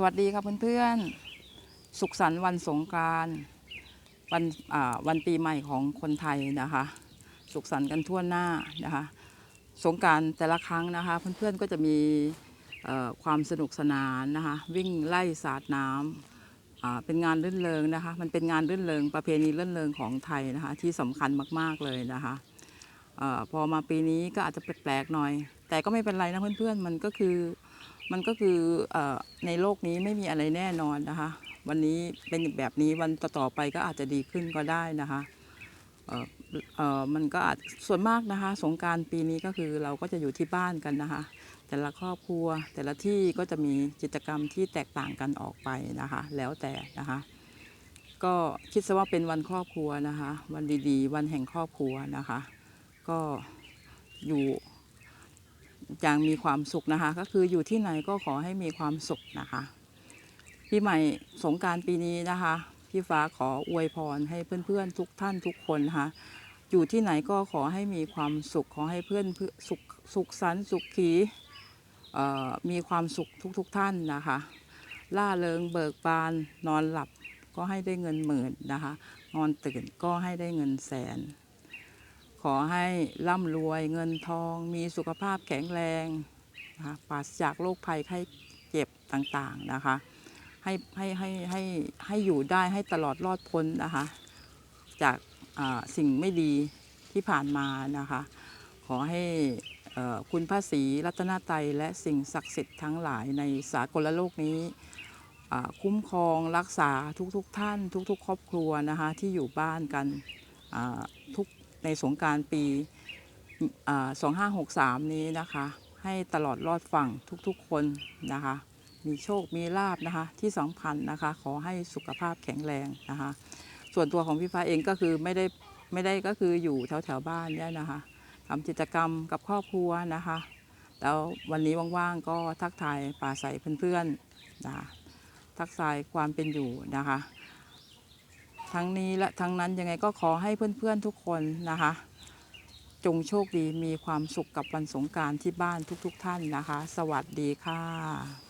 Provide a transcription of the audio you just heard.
สวัสดีครับเพื่อนๆ สุขสันต์วันสงกรานต์วันวันปีใหม่ของคนไทยนะคะ สุขสันต์กันทั่วหน้านะคะ สงกรารแต่ละครั้งนะคะ เพื่อนๆก็จะมีความสนุกสนานนะคะ วิ่งไล่สาดน้ำเป็นงานรื่นเริงนะคะ มันเป็นงานรื่นเริงประเพณีรื่นเริงของไทยนะคะ ที่สำคัญมากๆเลยนะคะอพอมาปีนี้ก็อาจจะแปลกๆหน่อย แต่ก็ไม่เป็นไรนะเพื่อนๆ มันก็คือ มันก็คืออในโลกนี้ไม่มีอะไรแน่นอนนะคะ วันนี้เป็นแบบนี้วันต่อๆไปก็อาจจะดีขึ้นก็ได้นะคะมันก็อาจส่วนมากนะคะ สงการปีนี้ก็คือเราก็จะอยู่ที่บ้านกันนะคะ แต่ละครอบครัวแต่ละที่ก็จะมีกิจกรรมที่แตกต่างกันออกไปนะคะ แล้วแต่นะคะ ก็คิดซะว่าเป็นวันครอบครัวนะคะ วันดีๆ วันแห่งครอบครัวนะคะ ก็อยู่ อย่างมีความสุขนะคะ ก็คืออยู่ที่ไหนก็ขอให้มีความสุขนะคะพี่ใหม่สงการปีนี้นะคะพี่ฟ้าขออวยพรให้เพื่อนๆทุกท่านทุกคนนะคะ อยู่ที่ไหนก็ขอให้มีความสุขขอให้เพื่อนเพื่อสุขสุขสันสุขขีมีความสุขทุกๆทท่านนะคะ ล่าเริงเบิกบานนอนหลับก็ให้ได้เงินหมื่นนะคะ นอนตื่นก็ให้ได้เงินแสน ขอให้ร่ำรวยเงินทอง มีสุขภาพแข็งแรงนะคะปราศจากโรคภัยไข้เจ็บต่างๆนะคะให้ให้ให้ให้ให้อยู่ได้ให้ตลอดรอดพ้นนะคะ จากสิ่งไม่ดีที่ผ่านมานะคะ ขอให้คุณพระศรีรัตนตรัยและสิ่งศักดิ์สิทธิ์ทั้งหลายในสากลโลกนี้คุ้มครองรักษาทุกๆทท่าน ทุกๆ ครอบครัวนะคะที่อยู่บ้านกันทุก ในสงการปีอ่า2563 นี้นะคะ ให้ตลอดรอดฝั่งทุกๆคนนะคะ มีโชคมีลาบนะคะที่สำคัญนะคะ ขอให้สุขภาพแข็งแรงนะคะ ส่วนตัวของพี่ฟ้าเองก็คือไม่ได้ไม่ได้ก็คืออยู่แถวแถวๆบ้านเนี่ยนะคะทำกิจกรรมกับครอบครัวนะคะ แล้ววันนี้ว่างๆก็ทักทายป่าใสเพื่อนๆนะะทักทายความเป็นอยู่นะคะ ทั้งนี้และทั้งนั้นยังไงก็ขอให้เพื่อนๆทุกคนนะคะ จงโชคดีมีความสุขกับวันสงการที่บ้านทุกๆทท่านนะคะ สวัสดีค่ะ